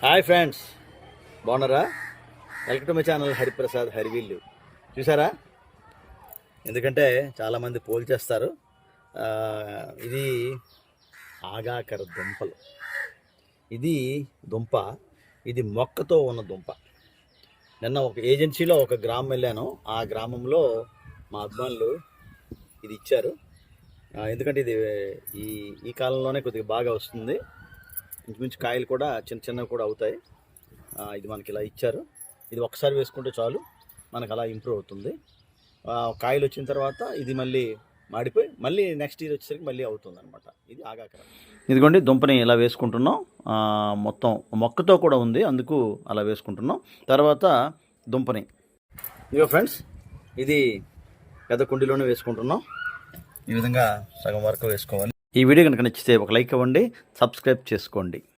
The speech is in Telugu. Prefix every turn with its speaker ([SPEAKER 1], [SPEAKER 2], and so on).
[SPEAKER 1] Hi friends. బాగున్నారా? Welcome to my channel Hariprasad Harivillu చూసారా? ఎందుకంటే చాలామంది పోల్చేస్తారు ఇది ఆగాకర దుంపలు. ఇది దుంప ఇది మొక్కతో ఉన్న దుంప. నిన్న ఒక ఏజెన్సీలో ఒక గ్రామం వెళ్ళాను. ఆ గ్రామంలో మా అభిమానులు ఇది ఇచ్చారు. ఎందుకంటే ఇది ఈ ఈ కాలంలోనే కొద్దిగా బాగా వస్తుంది. ఇంచుమించు కాయలు కూడా చిన్న చిన్నవి కూడా అవుతాయి. ఇది మనకి ఇలా ఇచ్చారు. ఇది ఒకసారి వేసుకుంటే చాలు మనకు అలా ఇంప్రూవ్ అవుతుంది. కాయలు వచ్చిన తర్వాత ఇది మళ్ళీ మాడిపోయి మళ్ళీ నెక్స్ట్ ఇయర్ వచ్చేసరికి మళ్ళీ అవుతుంది అనమాట ఇది ఆగాకర. ఇదిగోండి దుంపని ఇలా వేసుకుంటున్నాం. మొత్తం మొక్కతో కూడా ఉంది అందుకు అలా వేసుకుంటున్నాం. తర్వాత దుంపని. ఇదిగో ఫ్రెండ్స్ ఇది పెద్ద కుండీలోనే వేసుకుంటున్నాం. ఈ విధంగా సగం వరకు వేసుకోవాలి. ఈ వీడియో కనుక నచ్చితే ఒక లైక్ ఇవ్వండి సబ్స్క్రైబ్ చేసుకోండి.